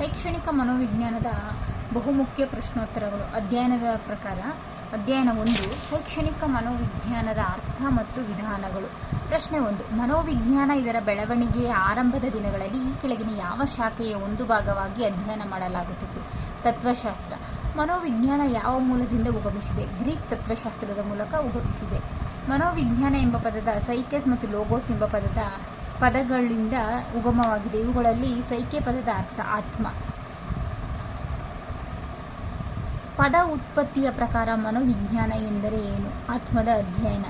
ಶೈಕ್ಷಣಿಕ ಮನೋವಿಜ್ಞಾನದ ಬಹುಮುಖ್ಯ ಪ್ರಶ್ನೋತ್ತರಗಳು. ಅಧ್ಯಯನದ ಪ್ರಕಾರ, ಅಧ್ಯಯನ ಒಂದು, ಶೈಕ್ಷಣಿಕ ಮನೋವಿಜ್ಞಾನದ ಅರ್ಥ ಮತ್ತು ವಿಧಾನಗಳು. ಪ್ರಶ್ನೆ ಒಂದು, ಮನೋವಿಜ್ಞಾನ ಇದರ ಬೆಳವಣಿಗೆಯ ಆರಂಭದ ದಿನಗಳಲ್ಲಿ ಈ ಕೆಳಗಿನ ಯಾವ ಶಾಖೆಯ ಒಂದು ಭಾಗವಾಗಿ ಅಧ್ಯಯನ ಮಾಡಲಾಗುತ್ತಿತ್ತು? ತತ್ವಶಾಸ್ತ್ರ. ಮನೋವಿಜ್ಞಾನ ಯಾವ ಮೂಲದಿಂದ ಉಗಮಿಸಿದೆ? ಗ್ರೀಕ್ ತತ್ವಶಾಸ್ತ್ರದ ಮೂಲಕ ಉಗಮಿಸಿದೆ. ಮನೋವಿಜ್ಞಾನ ಎಂಬ ಪದದ ಸೈಕೆಸ್ ಮತ್ತು ಲೋಗೋಸ್ ಎಂಬ ಪದದ ಪದಗಳಿಂದ ಉಗಮವಾಗಿದೆ. ಇವುಗಳಲ್ಲಿ ಸೈಕೆ ಪದದ ಅರ್ಥ ಆತ್ಮ. ಪದ ಉತ್ಪತ್ತಿಯ ಪ್ರಕಾರ ಮನೋವಿಜ್ಞಾನ ಎಂದರೆ ಏನು? ಆತ್ಮದ ಅಧ್ಯಯನ.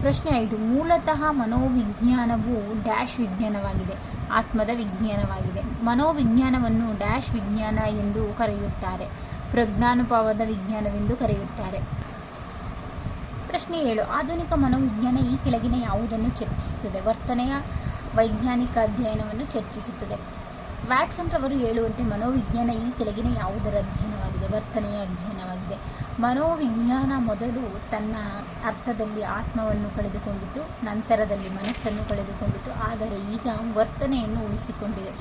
ಪ್ರಶ್ನೆ ಐದು. ಮೂಲತಃ ಮನೋವಿಜ್ಞಾನವು ಡ್ಯಾಶ್ ವಿಜ್ಞಾನವಾಗಿದೆ. ಆತ್ಮದ ವಿಜ್ಞಾನವಾಗಿದೆ. ಮನೋವಿಜ್ಞಾನವನ್ನು ಡ್ಯಾಶ್ ವಿಜ್ಞಾನ ಎಂದು ಕರೆಯುತ್ತಾರೆ. ಪ್ರಜ್ಞಾನುಭವದ ವಿಜ್ಞಾನವೆಂದು ಕರೆಯುತ್ತಾರೆ. ಪ್ರಶ್ನೆ ಏಳು. ಆಧುನಿಕ ಮನೋವಿಜ್ಞಾನ ಈ ಕೆಳಗಿನ ಯಾವುದನ್ನು ಚರ್ಚಿಸುತ್ತದೆ? ವರ್ತನೆಯ ವೈಜ್ಞಾನಿಕ ಅಧ್ಯಯನವನ್ನು ಚರ್ಚಿಸುತ್ತದೆ. ವ್ಯಾಟ್ಸನ್ ರವರು ಹೇಳುವಂತೆ ಮನೋವಿಜ್ಞಾನ ಈ ಕೆಳಗಿನ ಯಾವುದರ ಅಧ್ಯಯನವಾಗಿದೆ? ವರ್ತನೆಯ ಅಧ್ಯಯನವಾಗಿದೆ. ಮನೋವಿಜ್ಞಾನ ಮೊದಲು ತನ್ನ ಅರ್ಥದಲ್ಲಿ ಆತ್ಮವನ್ನು ಕಳೆದುಕೊಂಡಿತು, ನಂತರದಲ್ಲಿ ಮನಸ್ಸನ್ನು ಕಳೆದುಕೊಂಡಿತು, ಆದರೆ ಈಗ ವರ್ತನೆಯನ್ನು ಉಳಿಸಿಕೊಂಡಿದೆ.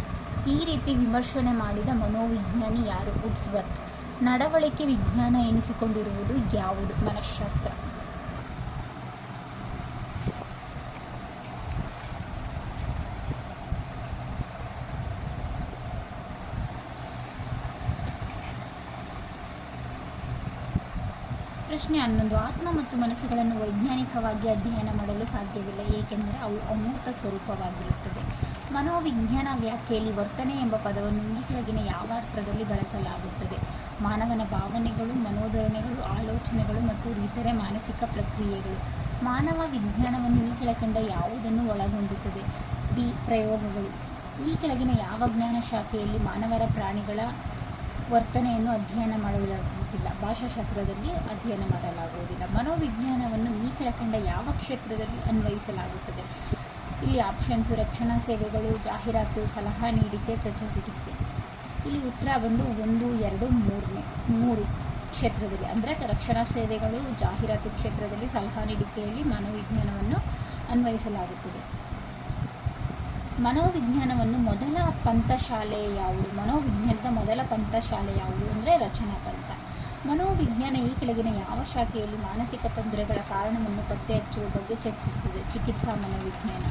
ಈ ರೀತಿ ವಿಮರ್ಶನೆ ಮಾಡಿದ ಮನೋವಿಜ್ಞಾನಿ ಯಾರು? ಉಡ್ಸ್ವರ್ತ್. ನಡವಳಿಕೆ ವಿಜ್ಞಾನ ಎನಿಸಿಕೊಂಡಿರುವುದು ಯಾವುದು? ಮನಃಶಾಸ್ತ್ರ. ಪ್ರಶ್ನೆ ಹನ್ನೊಂದು. ಆತ್ಮ ಮತ್ತು ಮನಸ್ಸುಗಳನ್ನು ವೈಜ್ಞಾನಿಕವಾಗಿ ಅಧ್ಯಯನ ಮಾಡಲು ಸಾಧ್ಯವಿಲ್ಲ, ಏಕೆಂದರೆ ಅವು ಅಮೂರ್ತ ಸ್ವರೂಪವಾಗಿರುತ್ತದೆ ಮನೋವಿಜ್ಞಾನ ವ್ಯಾಖ್ಯೆಯಲ್ಲಿ ವರ್ತನೆ ಎಂಬ ಪದವನ್ನು ಈ ಕೆಳಗಿನ ಯಾವ ಅರ್ಥದಲ್ಲಿ ಬಳಸಲಾಗುತ್ತದೆ? ಮಾನವನ ಭಾವನೆಗಳು, ಮನೋಧರಣೆಗಳು, ಆಲೋಚನೆಗಳು ಮತ್ತು ಇತರೆ ಮಾನಸಿಕ ಪ್ರಕ್ರಿಯೆಗಳು. ಮಾನವ ವಿಜ್ಞಾನವನ್ನು ಈ ಕೆಳಕಂಡ ಯಾವುದನ್ನು ಒಳಗೊಂಡುತ್ತದೆ? ಡಿ. ಪ್ರಯೋಗಗಳು. ಈ ಕೆಳಗಿನ ಯಾವ ಜ್ಞಾನ ಶಾಖೆಯಲ್ಲಿ ಮಾನವರ ಪ್ರಾಣಿಗಳ ವರ್ತನೆಯನ್ನು ಅಧ್ಯಯನ ಮಾಡಲಾಗುವುದಿಲ್ಲ ಭಾಷಾಶಾಸ್ತ್ರದಲ್ಲಿ ಅಧ್ಯಯನ ಮಾಡಲಾಗುವುದಿಲ್ಲ. ಮನೋವಿಜ್ಞಾನವನ್ನು ಈ ಕೆಳಕಂಡ ಯಾವ ಕ್ಷೇತ್ರದಲ್ಲಿ ಅನ್ವಯಿಸಲಾಗುತ್ತದೆ? ಇಲ್ಲಿ ಆಪ್ಷನ್ಸು ರಕ್ಷಣಾ ಸೇವೆಗಳು, ಜಾಹೀರಾತು, ಸಲಹಾ ನೀಡಿಕೆ ಚಿಕಿತ್ಸೆ. ಇಲ್ಲಿ ಉತ್ತರ ಬಂದು ಒಂದು, ಎರಡು, ಮೂರನೇ, ಮೂರು ಕ್ಷೇತ್ರದಲ್ಲಿ. ಅಂದರೆ ರಕ್ಷಣಾ ಸೇವೆಗಳು, ಜಾಹೀರಾತು ಕ್ಷೇತ್ರದಲ್ಲಿ ಸಲಹಾ ನೀಡಿಕೆಯಲ್ಲಿ ಮನೋವಿಜ್ಞಾನವನ್ನು ಅನ್ವಯಿಸಲಾಗುತ್ತದೆ. ಮನೋವಿಜ್ಞಾನವನ್ನು ಮೊದಲ ಪಂಥಶಾಲೆ ಯಾವುದು? ಮನೋವಿಜ್ಞಾನದ ಮೊದಲ ಪಂಥಶಾಲೆ ಯಾವುದು? ಅಂದರೆ ರಚನಾ ಪಂಥ. ಮನೋವಿಜ್ಞಾನ ಈ ಕೆಳಗಿನ ಯಾವ ಶಾಖೆಯಲ್ಲಿ ಮಾನಸಿಕ ತೊಂದರೆಗಳ ಕಾರಣವನ್ನು ಪತ್ತೆ ಹಚ್ಚುವ ಬಗ್ಗೆ ಚರ್ಚಿಸುತ್ತದೆ. ಚಿಕಿತ್ಸಾ ಮನೋವಿಜ್ಞಾನ.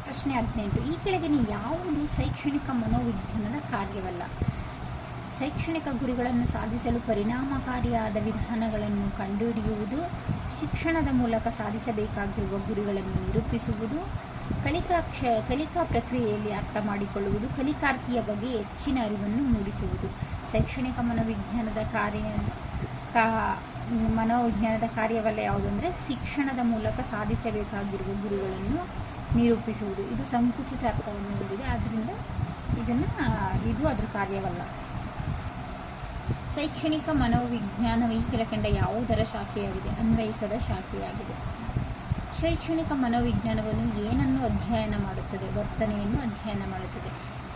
ಪ್ರಶ್ನೆ ಹದಿನೆಂಟು. ಈ ಕೆಳಗಿನ ಯಾವುದು ಶೈಕ್ಷಣಿಕ ಮನೋವಿಜ್ಞಾನದ ಕಾರ್ಯವಲ್ಲ. ಶೈಕ್ಷಣಿಕ ಗುರಿಗಳನ್ನು ಸಾಧಿಸಲು ಪರಿಣಾಮಕಾರಿಯಾದ ವಿಧಾನಗಳನ್ನು ಕಂಡುಹಿಡಿಯುವುದು, ಶಿಕ್ಷಣದ ಮೂಲಕ ಸಾಧಿಸಬೇಕಾಗಿರುವ ಗುರಿಗಳನ್ನು ನಿರೂಪಿಸುವುದು ಕಲಿಕಾ ಕ್ಷ, ಕಲಿಕಾ ಪ್ರಕ್ರಿಯೆಯಲ್ಲಿ ಅರ್ಥ ಮಾಡಿಕೊಳ್ಳುವುದು ಕಲಿಕಾರ್ಥಿಯ ಬಗ್ಗೆ ಹೆಚ್ಚಿನ ಅರಿವನ್ನು ಮೂಡಿಸುವುದು. ಶೈಕ್ಷಣಿಕ ಮನೋವಿಜ್ಞಾನದ ಕಾರ್ಯ, ಕಾ, ಮನೋವಿಜ್ಞಾನದ ಕಾರ್ಯವಲ್ಲ ಯಾವುದಂದರೆ ಶಿಕ್ಷಣದ ಮೂಲಕ ಸಾಧಿಸಬೇಕಾಗಿರುವ ಗುರುಗಳನ್ನು ನಿರೂಪಿಸುವುದು. ಇದು ಸಂಕುಚಿತ ಅರ್ಥವನ್ನು ಹೊಂದಿದೆ. ಆದ್ದರಿಂದ ಇದನ್ನು, ಇದು ಅದರ ಕಾರ್ಯವಲ್ಲ. ಶೈಕ್ಷಣಿಕ ಮನೋವಿಜ್ಞಾನ ಈ ಕೆಳಕಂಡ ಯಾವುದರ ಶಾಖೆಯಾಗಿದೆ? ಅನ್ವಯಿಕದ ಶಾಖೆಯಾಗಿದೆ. ಶೈಕ್ಷಣಿಕ ಮನೋವಿಜ್ಞಾನವನ್ನು ಏನನ್ನು ಅಧ್ಯಯನ ಮಾಡುತ್ತದೆ? ವರ್ತನೆಯನ್ನು ಅಧ್ಯಯನ ಮಾಡುತ್ತದೆ.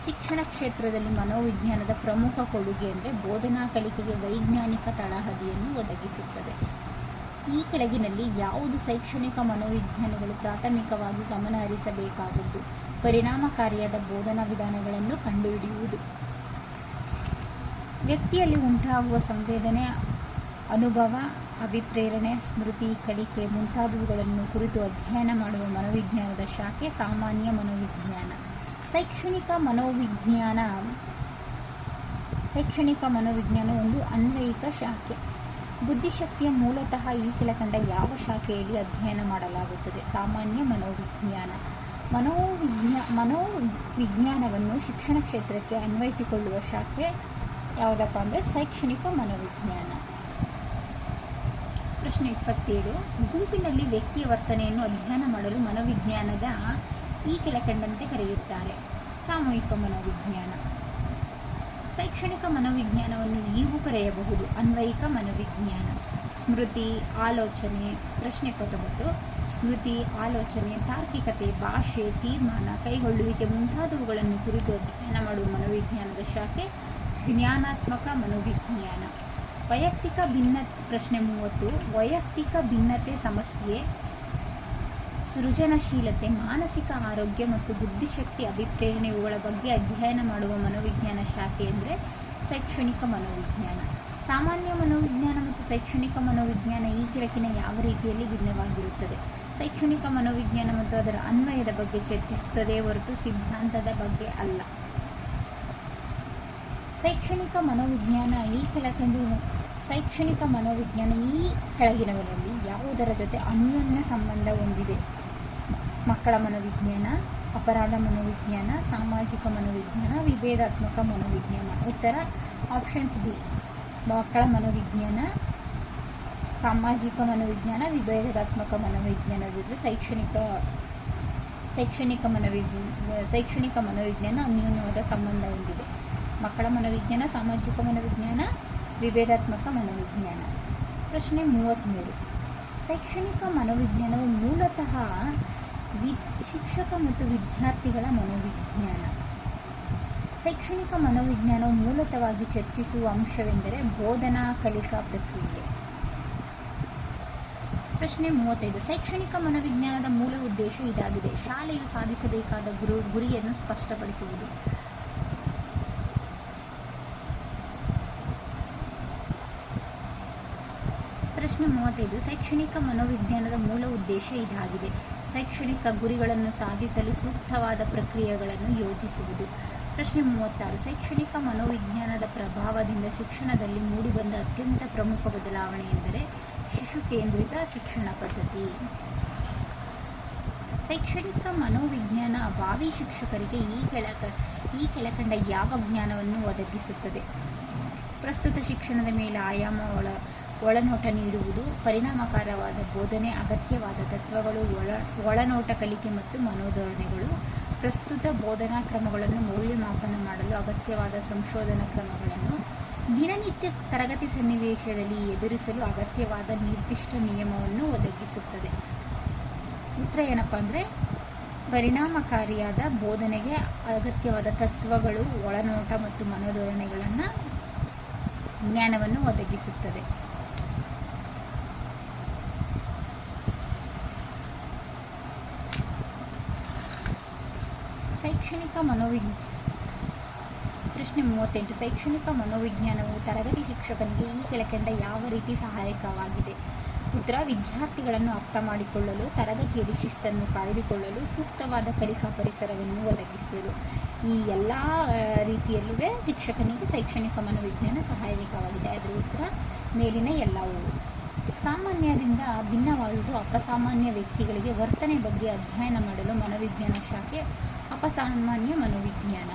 ಶಿಕ್ಷಣ ಕ್ಷೇತ್ರದಲ್ಲಿ ಮನೋವಿಜ್ಞಾನದ ಪ್ರಮುಖ ಕೊಡುಗೆ ಅಂದರೆ ಬೋಧನಾ ಕಲಿಕೆಗೆ ವೈಜ್ಞಾನಿಕ ತಳಹದಿಯನ್ನು ಒದಗಿಸುತ್ತದೆ. ಈ ಕೆಳಗಿನಲ್ಲಿ ಯಾವುದು ಶೈಕ್ಷಣಿಕ ಮನೋವಿಜ್ಞಾನಿಗಳು ಪ್ರಾಥಮಿಕವಾಗಿ ಗಮನ ಹರಿಸಬೇಕಾದದ್ದು? ಪರಿಣಾಮಕಾರಿಯಾದ ಬೋಧನಾ ವಿಧಾನಗಳನ್ನು ಕಂಡುಹಿಡಿಯುವುದು. ವ್ಯಕ್ತಿಯಲ್ಲಿ ಉಂಟಾಗುವ ಸಂವೇದನೆ, ಅನುಭವ ಅಭಿಪ್ರೇರಣೆ, ಸ್ಮೃತಿ, ಕಲಿಕೆ ಮುಂತಾದವುಗಳನ್ನು ಕುರಿತು ಅಧ್ಯಯನ ಮಾಡುವ ಮನೋವಿಜ್ಞಾನದ ಶಾಖೆ ಸಾಮಾನ್ಯ ಮನೋವಿಜ್ಞಾನ. ಶೈಕ್ಷಣಿಕ ಮನೋವಿಜ್ಞಾನ ಶೈಕ್ಷಣಿಕ ಮನೋವಿಜ್ಞಾನ ಒಂದು ಅನ್ವಯಿಕ ಶಾಖೆ. ಬುದ್ಧಿಶಕ್ತಿಯ ಮೂಲತಃ ಈ ಕೆಳಕಂಡ ಯಾವ ಶಾಖೆಯಲ್ಲಿ ಅಧ್ಯಯನ ಮಾಡಲಾಗುತ್ತದೆ? ಸಾಮಾನ್ಯ ಮನೋವಿಜ್ಞಾನ. ಮನೋವಿಜ್ಞಾ, ಮನೋವಿಜ್ಞಾನವನ್ನು ಶಿಕ್ಷಣ ಕ್ಷೇತ್ರಕ್ಕೆ ಅನ್ವಯಿಸಿಕೊಳ್ಳುವ ಶಾಖೆ ಯಾವುದಪ್ಪ ಅಂದರೆ ಶೈಕ್ಷಣಿಕ ಮನೋವಿಜ್ಞಾನ. ಪ್ರಶ್ನೆ ಇಪ್ಪತ್ತೇಳು. ಗುಂಪಿನಲ್ಲಿ ವ್ಯಕ್ತಿಯ ವರ್ತನೆಯನ್ನು ಅಧ್ಯಯನ ಮಾಡಲು ಮನೋವಿಜ್ಞಾನದ ಈ ಕೆಳಕಂಡಂತೆ ಕರೆಯುತ್ತಾರೆ. ಸಾಮೂಹಿಕ ಮನೋವಿಜ್ಞಾನ. ಶೈಕ್ಷಣಿಕ ಮನೋವಿಜ್ಞಾನವನ್ನು ನೀವು ಕರೆಯಬಹುದು. ಅನ್ವಯಿಕ ಮನೋವಿಜ್ಞಾನ. ಸ್ಮೃತಿ, ಆಲೋಚನೆ, ಪ್ರಶ್ನೆ ಇಪ್ಪತ್ತೊಂಬತ್ತು ಸ್ಮೃತಿ, ಆಲೋಚನೆ, ತಾರ್ಕಿಕತೆ, ಭಾಷೆ, ತೀರ್ಮಾನ, ಕೈಗೊಳ್ಳುವಿಕೆ ಮುಂತಾದವುಗಳನ್ನು ಕುರಿತು ಅಧ್ಯಯನ ಮಾಡುವ ಮನೋವಿಜ್ಞಾನದ ಶಾಖೆ ಜ್ಞಾನಾತ್ಮಕ ಮನೋವಿಜ್ಞಾನ. ವೈಯಕ್ತಿಕ ಭಿನ್ನ, ಪ್ರಶ್ನೆ ಮೂವತ್ತು, ವೈಯಕ್ತಿಕ ಭಿನ್ನತೆ ಸಮಸ್ಯೆ, ಸೃಜನಶೀಲತೆ, ಮಾನಸಿಕ ಆರೋಗ್ಯ ಮತ್ತು ಬುದ್ಧಿಶಕ್ತಿ ಅಭಿಪ್ರೇರಣೆ ಇವುಗಳ ಬಗ್ಗೆ ಅಧ್ಯಯನ ಮಾಡುವ ಮನೋವಿಜ್ಞಾನ ಶಾಖೆ ಅಂದರೆ ಶೈಕ್ಷಣಿಕ ಮನೋವಿಜ್ಞಾನ. ಸಾಮಾನ್ಯ ಮನೋವಿಜ್ಞಾನ ಮತ್ತು ಶೈಕ್ಷಣಿಕ ಮನೋವಿಜ್ಞಾನ ಈ ಕೆಳಕಿನ ಯಾವ ರೀತಿಯಲ್ಲಿ ಭಿನ್ನವಾಗಿರುತ್ತದೆ? ಶೈಕ್ಷಣಿಕ ಮನೋವಿಜ್ಞಾನ ಮತ್ತು ಅದರ ಅನ್ವಯದ ಬಗ್ಗೆ ಚರ್ಚಿಸುತ್ತದೆ ಹೊರತು ಸಿದ್ಧಾಂತದ ಬಗ್ಗೆ ಅಲ್ಲ. ಶೈಕ್ಷಣಿಕ ಮನೋವಿಜ್ಞಾನ ಈ ಕೆಳಕಂಡು ಶೈಕ್ಷಣಿಕ ಮನೋವಿಜ್ಞಾನ ಈ ಕೆಳಗಿನವರಲ್ಲಿ ಯಾವುದರ ಜೊತೆ ಅನ್ಯೋನ್ಯ ಸಂಬಂಧ ಹೊಂದಿದೆ? ಮಕ್ಕಳ ಮನೋವಿಜ್ಞಾನ, ಅಪರಾಧ ಮನೋವಿಜ್ಞಾನ, ಸಾಮಾಜಿಕ ಮನೋವಿಜ್ಞಾನ, ವಿಭೇದಾತ್ಮಕ ಮನೋವಿಜ್ಞಾನ. ಉತ್ತರ ಆಪ್ಷನ್ಸ್ ಡಿ ಮಕ್ಕಳ ಮನೋವಿಜ್ಞಾನ, ಸಾಮಾಜಿಕ ಮನೋವಿಜ್ಞಾನ, ವಿಭೇದಾತ್ಮಕ ಮನೋವಿಜ್ಞಾನದ ಜೊತೆ ಶೈಕ್ಷಣಿಕ ಶೈಕ್ಷಣಿಕ ಮನೋವಿಜ್ಞಾನ ಶೈಕ್ಷಣಿಕ ಮನೋವಿಜ್ಞಾನ ಅನ್ಯೋನ್ಯವಾದ ಸಂಬಂಧ ಹೊಂದಿದೆ. ಮಕ್ಕಳ ಮನೋವಿಜ್ಞಾನ, ಸಾಮಾಜಿಕ ಮನೋವಿಜ್ಞಾನ ವಿಭೇದಾತ್ಮಕ ಮನೋವಿಜ್ಞಾನ. ಪ್ರಶ್ನೆ ಮೂವತ್ತ್ಮೂರು ಶೈಕ್ಷಣಿಕ ಮನೋವಿಜ್ಞಾನವು ಮೂಲತಃ ವಿ, ಶಿಕ್ಷಕ ಮತ್ತು ವಿದ್ಯಾರ್ಥಿಗಳ ಮನೋವಿಜ್ಞಾನ. ಶೈಕ್ಷಣಿಕ ಮನೋವಿಜ್ಞಾನವು ಮೂಲತವಾಗಿ ಚರ್ಚಿಸುವ ಅಂಶವೆಂದರೆ ಬೋಧನಾ ಕಲಿಕಾ ಪ್ರಕ್ರಿಯೆ. ಪ್ರಶ್ನೆ ಮೂವತ್ತೈದು. ಶೈಕ್ಷಣಿಕ ಮನೋವಿಜ್ಞಾನದ ಮೂಲ ಉದ್ದೇಶ ಇದಾಗಿದೆ. ಶಾಲೆಯು ಸಾಧಿಸಬೇಕಾದ ಗುರು, ಗುರಿಯನ್ನು ಸ್ಪಷ್ಟಪಡಿಸುವುದು. ಪ್ರಶ್ನೆ ಮೂವತ್ತೈದು, ಶೈಕ್ಷಣಿಕ ಮನೋವಿಜ್ಞಾನದ ಮೂಲ ಉದ್ದೇಶ ಇದಾಗಿದೆ. ಶೈಕ್ಷಣಿಕ ಗುರಿಗಳನ್ನು ಸಾಧಿಸಲು ಸೂಕ್ತವಾದ ಪ್ರಕ್ರಿಯೆಗಳನ್ನು ಯೋಜಿಸುವುದು. ಪ್ರಶ್ನೆ ಮೂವತ್ತಾರು, ಶೈಕ್ಷಣಿಕ ಮನೋವಿಜ್ಞಾನದ ಪ್ರಭಾವದಿಂದ ಶಿಕ್ಷಣದಲ್ಲಿ ಮೂಡಿಬಂದ ಅತ್ಯಂತ ಪ್ರಮುಖ ಬದಲಾವಣೆ ಎಂದರೆ ಶಿಶು ಕೇಂದ್ರಿತ ಶಿಕ್ಷಣ ಪದ್ಧತಿ. ಶೈಕ್ಷಣಿಕ ಮನೋವಿಜ್ಞಾನ ಭಾವಿ ಶಿಕ್ಷಕರಿಗೆ ಈ ಕೆಳಕ, ಈ ಕೆಳಕಂಡ ಯಾವ ಜ್ಞಾನವನ್ನು ಒದಗಿಸುತ್ತದೆ? ಪ್ರಸ್ತುತ ಶಿಕ್ಷಣದ ಮೇಲೆ ಆಯಾಮ ಒಳ, ಒಳನೋಟ ನೀಡುವುದು ಪರಿಣಾಮಕಾರವಾದ ಬೋಧನೆ, ಅಗತ್ಯವಾದ ತತ್ವಗಳು, ಒಳ, ಒಳನೋಟ ಕಲಿಕೆ ಮತ್ತು ಮನೋಧೋರಣೆಗಳು. ಪ್ರಸ್ತುತ ಬೋಧನಾ ಕ್ರಮಗಳನ್ನು ಮೌಲ್ಯಮಾಪನ ಮಾಡಲು ಅಗತ್ಯವಾದ ಸಂಶೋಧನಾ ಕ್ರಮಗಳನ್ನು ದಿನನಿತ್ಯ ತರಗತಿ ಸನ್ನಿವೇಶದಲ್ಲಿ ಎದುರಿಸಲು ಅಗತ್ಯವಾದ ನಿರ್ದಿಷ್ಟ ನಿಯಮವನ್ನು ಒದಗಿಸುತ್ತದೆ. ಉತ್ತರ ಏನಪ್ಪ ಅಂದರೆ, ಪರಿಣಾಮಕಾರಿಯಾದ ಬೋಧನೆಗೆ ಅಗತ್ಯವಾದ ತತ್ವಗಳು, ಒಳನೋಟ ಮತ್ತು ಮನೋಧೋರಣೆಗಳನ್ನು ಜ್ಞಾನವನ್ನು ಒದಗಿಸುತ್ತದೆ. ಶೈಕ್ಷಣಿಕ ಮನೋವಿಜ್ಞ ಪ್ರಶ್ನೆ ಮೂವತ್ತೆಂಟು. ಶೈಕ್ಷಣಿಕ ಮನೋವಿಜ್ಞಾನವು ತರಗತಿ ಶಿಕ್ಷಕನಿಗೆ ಈ ಕೆಳಕಂಡ ಯಾವ ರೀತಿ ಸಹಾಯಕವಾಗಿದೆ? ಉತ್ತರ ವಿದ್ಯಾರ್ಥಿಗಳನ್ನು ಅರ್ಥ ಮಾಡಿಕೊಳ್ಳಲು, ತರಗತಿಯಲ್ಲಿ ಶಿಸ್ತನ್ನು ಕಾಯ್ದುಕೊಳ್ಳಲು, ಸೂಕ್ತವಾದ ಕಲಿಕಾ ಪರಿಸರವನ್ನು ಒದಗಿಸಿದರು ಈ ಎಲ್ಲ ರೀತಿಯಲ್ಲೂ ಶಿಕ್ಷಕನಿಗೆ ಶೈಕ್ಷಣಿಕ ಮನೋವಿಜ್ಞಾನ ಸಹಾಯಕವಾಗಿದೆ. ಅದರ ಉತ್ತರ ಮೇಲಿನ ಎಲ್ಲವೂ. ಸಾಮಾನ್ಯರಿಂದ ಭಿನ್ನವಾದುದು ಅಪಸಾಮಾನ್ಯ ವ್ಯಕ್ತಿಗಳಿಗೆ ವರ್ತನೆ ಬಗ್ಗೆ ಅಧ್ಯಯನ ಮಾಡಲು ಮನೋವಿಜ್ಞಾನ ಶಾಖೆ ಅಪಸಾಮಾನ್ಯ ಮನೋವಿಜ್ಞಾನ.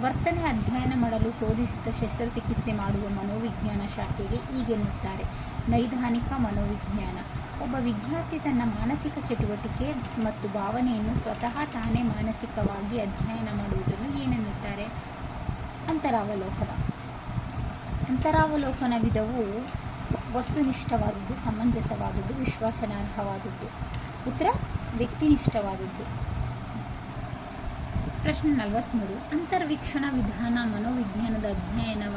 ವರ್ತನೆ ಅಧ್ಯಯನ ಮಾಡಲು ಶೋಧಿಸಿದ ಶಸ್ತ್ರಚಿಕಿತ್ಸೆ ಮಾಡುವ ಮನೋವಿಜ್ಞಾನ ಶಾಖೆಗೆ ಈಗೆನ್ನುತ್ತಾರೆ. ನೈದಾನಿಕ ಮನೋವಿಜ್ಞಾನ. ಒಬ್ಬ ವಿದ್ಯಾರ್ಥಿ ತನ್ನ ಮಾನಸಿಕ ಚಟುವಟಿಕೆ ಮತ್ತು ಭಾವನೆಯನ್ನು ಸ್ವತಃ ತಾನೇ ಮಾನಸಿಕವಾಗಿ ಅಧ್ಯಯನ ಮಾಡುವುದನ್ನು ಏನೆನ್ನುತ್ತಾರೆ? ಅಂತರಾವಲೋಕನ. ಅಂತರಾವಲೋಕನ ವಿಧವು ವಸ್ತುನಿಷ್ಠವಾದದ್ದು, ಸಮಂಜಸವಾದದ್ದು, ವಿಶ್ವಾಸನಾರ್ಹವಾದದ್ದು. ಉತ್ತರ, ವ್ಯಕ್ತಿನಿಷ್ಠವಾದದ್ದು. ಪ್ರಶ್ನೆ ನಲವತ್ತ್ಮೂರು ಅಂತರ್ವೀಕ್ಷಣ ವಿಧಾನ, ಮನೋವಿಜ್ಞಾನದ ಅಧ್ಯಯನವ,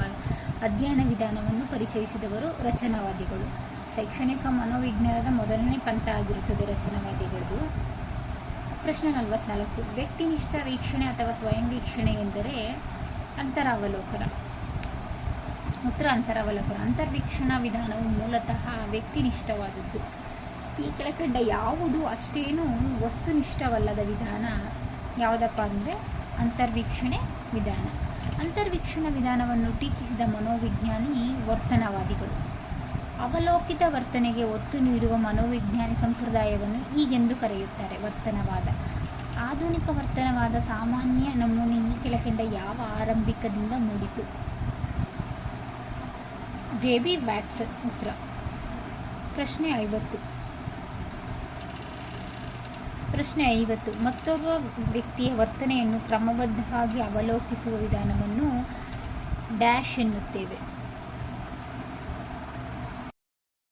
ಅಧ್ಯಯನ ವಿಧಾನವನ್ನು ಪರಿಚಯಿಸಿದವರು ರಚನಾವಾದಿಗಳು. ಶೈಕ್ಷಣಿಕ ಮನೋವಿಜ್ಞಾನದ ಮೊದಲನೇ ಪಂಥ ಆಗಿರುತ್ತದೆ ರಚನಾವಾದಿಗಳದು. ಪ್ರಶ್ನೆ ನಲವತ್ನಾಲ್ಕು. ವ್ಯಕ್ತಿನಿಷ್ಠ ವೀಕ್ಷಣೆ ಅಥವಾ ಸ್ವಯಂ ವೀಕ್ಷಣೆ ಎಂದರೆ ಅಂತರಾವಲೋಕನ. ಉತ್ತರ ಅಂತರಾವಲೋಕನ. ಅಂತರ್ವೀಕ್ಷಣ ವಿಧಾನವು ಮೂಲತಃ ವ್ಯಕ್ತಿನಿಷ್ಠವಾದದ್ದು. ಈ ಕೆಳಕಂಡ ಯಾವುದು ಅಷ್ಟೇನು ವಸ್ತುನಿಷ್ಠವಲ್ಲದ ವಿಧಾನ. ಯಾವುದಪ್ಪ ಅಂದರೆ ಅಂತರ್ವೀಕ್ಷಣೆ ವಿಧಾನ. ಅಂತರ್ವೀಕ್ಷಣ ವಿಧಾನವನ್ನು ಟೀಕಿಸಿದ ಮನೋವಿಜ್ಞಾನಿ ವರ್ತನವಾದಿಗಳು. ಅವಲೋಕಿತ ವರ್ತನೆಗೆ ಒತ್ತು ನೀಡುವ ಮನೋವಿಜ್ಞಾನಿ ಸಂಪ್ರದಾಯವನ್ನು ಈಗೆಂದು ಕರೆಯುತ್ತಾರೆ ವರ್ತನವಾದ. ಆಧುನಿಕ ವರ್ತನವಾದ ಸಾಮಾನ್ಯ ನಮೂನೆ ಈ ಕೆಳಕಂಡ ಯಾವ ಆರಂಭಿಕದಿಂದ ಮೂಡಿತು? ಜೆ ಬಿ ವ್ಯಾಟ್ಸನ್ ಉತ್ತರ. ಪ್ರಶ್ನೆ ಐವತ್ತು. ಪ್ರಶ್ನೆ ಐವತ್ತು. ಮತ್ತೊಬ್ಬ ವ್ಯಕ್ತಿಯ ವರ್ತನೆಯನ್ನು ಕ್ರಮಬದ್ಧವಾಗಿ ಅವಲೋಕಿಸುವ ವಿಧಾನವನ್ನು ಡ್ಯಾಶ್ ಎನ್ನುತ್ತೇವೆ.